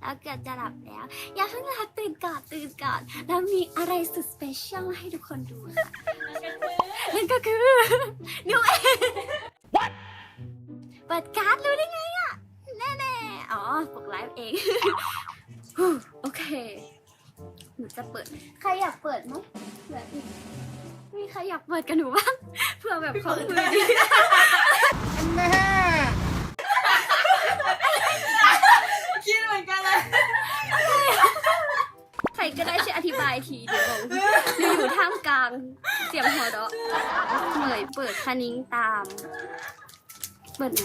แล้วเกือบจะหลับแล้ว อย่าเพิ่งหลับตื่นก่อนตื่นก่อน แล้วมีอะไรสุดสเปเชียลให้ทุกคนดูค่ะนั่นก็คือดูเองเปิดการ์ดรู้ได้ไงอะแน่ๆอ๋อปกไลฟ์เองฮู้โอเคหนูจะเปิด ใครอยากเปิดไหมเผื่ออีกมีใครอยากเปิดกับหนูบ้างเพื่อแบบเขามือดี แม่ คิดเหมือนกันเลย ใครก็ได้ช่วยอธิบายทีเดียวงงหนูอยู่ท่ามกลาง เสียงหัวเราะเหมยเปิดคนิ้งตาม เปิดไหม